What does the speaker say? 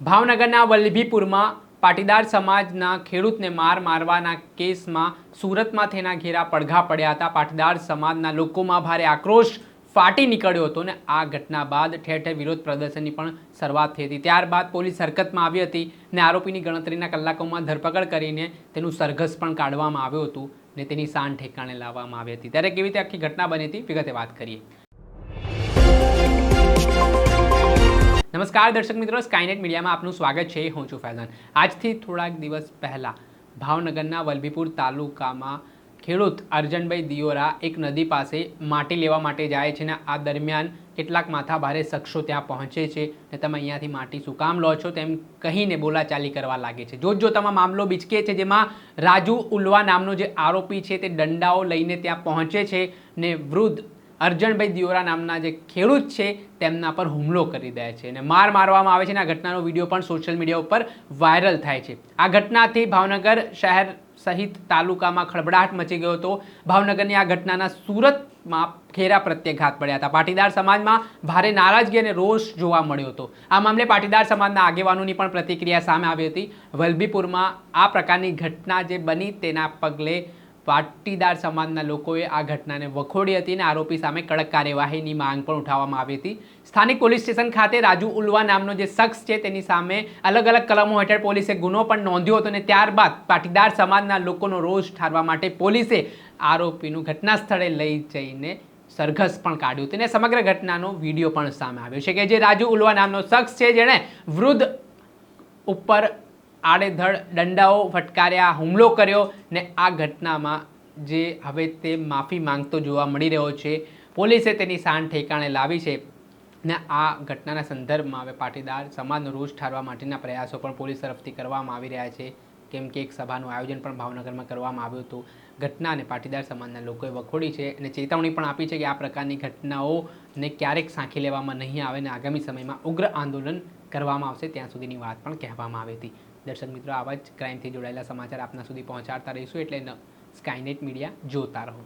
ભાવનગરના વલ્લભીપુરમાં પાટીદાર સમાજના ખેડૂતને માર મારવાના કેસમાં સુરતમાં તેના ઘેરા પડઘા પડ્યા હતા. પાટીદાર સમાજના લોકોમાં ભારે આક્રોશ ફાટી નીકળ્યો હતો ને આ ઘટના બાદ ઠેર ઠેર વિરોધ પ્રદર્શનની પણ શરૂઆત થઈ હતી. ત્યારબાદ પોલીસ હરકતમાં આવી હતી ને આરોપીની ગણતરીના કલાકોમાં ધરપકડ કરીને તેનું સરઘસ પણ કાઢવામાં આવ્યું હતું ને તેની શાન ઠેકાણે લાવવામાં આવી હતી. ત્યારે કેવી રીતે આખી ઘટના બની હતી, વિગતે વાત કરીએ. નમસ્કાર દર્શક મિત્રો સ્કાયનેટ મીડિયામાં આપનું સ્વાગત છે. હું છું ફૈઝાન. આજથી થોડાક દિવસ પહેલાં ભાવનગરના વલભીપુર તાલુકામાં ખેડૂત અર્જનભાઈ દિયોરા એક નદી પાસે માટી લેવા માટે જાય છે ને આ દરમિયાન કેટલાક માથા ભારે શખ્સો ત્યાં પહોંચે છે ને તમે અહીંયાથી માટી શું કામ લો છો તેમ કહીને બોલાચાલી કરવા લાગે છે. જો જોતામાં મામલો બીચકે છે જેમાં રાજુ ઉલ્વા નામનો જે આરોપી છે તે દંડાઓ લઈને ત્યાં પહોંચે છે ને વૃદ્ધ અર્જણભાઈ દિયોરા નામના જે ખેડૂત છે, તેમના પર હુમલો કરી દે છે અને માર મારવામાં આવે છે અને આ ઘટનાનો વીડિયો પણ સોશિયલ મીડિયા ઉપર વાયરલ થાય છે. આ ઘટનાથી ભાવનગર શહેર સહિત તાલુકામાં ખળબડાટ મચી ગયો હતો. ભાવનગરની આ ઘટનાના સુરતમાં ખેરા પ્રત્યે ઘાત પડ્યા હતા. પાટીદાર સમાજમાં ભારે નારાજગી અને રોષ જોવા મળ્યો હતો. આ મામલે પાટીદાર સમાજના આગેવાનોની પણ પ્રતિક્રિયા સામે આવી હતી. વલભીપુરમાં આ પ્રકારની ઘટના જે બની તેના પગલે પાટીદાર સમાજના લોકોએ આ ઘટનાને વખોડી હતી અને આરોપી સામે કડક કાર્યવાહીની માંગ પણ ઉઠાવવામાં આવી હતી. સ્થાનિક પોલીસ સ્ટેશન ખાતે રાજુ ઉલવા નામનો જે શખ્સ છે તેની સામે અલગ અલગ કલમો હેઠળ પોલીસે ગુનો પણ નોંધ્યો હતો અને ત્યારબાદ પાટીદાર સમાજના લોકોનો રોષ ઠારવા માટે પોલીસે આરોપીનું ઘટના સ્થળે લઈ જઈને સરઘસ પણ કાઢ્યું હતું. અને સમગ્ર ઘટનાનો વીડિયો પણ સામે આવ્યો છે કે જે રાજુ ઉલવા નામનો શખ્સ છે, જેણે વૃદ્ધ ઉપર આડેધડ દંડાઓ ફટકાર્યા, હુમલો કર્યો ને આ ઘટનામાં જે હવે તે માફી માંગતો જોવા મળી રહ્યો છે, પોલીસે તેની શાન ઠેકાણે લાવી છે ને આ ઘટનાના સંદર્ભમાં હવે પાટીદાર સમાજનો રોષ ઠારવા માટેના પ્રયાસો પણ પોલીસ તરફથી કરવામાં આવી રહ્યા છે. કેમ કે એક સભાનું આયોજન પણ ભાવનગરમાં કરવામાં આવ્યું હતું. ઘટનાને પાટીદાર સમાજના લોકોએ વખોડી છે અને ચેતવણી પણ આપી છે કે આ પ્રકારની ઘટનાઓને ક્યારેક સાંખી લેવામાં નહીં આવે અને આગામી સમયમાં ઉગ્ર આંદોલન કરવામાં આવશે. ત્યાં સુધીની વાત પણ કહેવામાં આવી હતી. દર્શક મિત્રો, આવા જ ક્રાઇમથી જોડાયેલા સમાચાર આપના સુધી પહોંચાડતા રહીશું. એટલે સ્કાયનેટ મીડિયા જોતા રહો.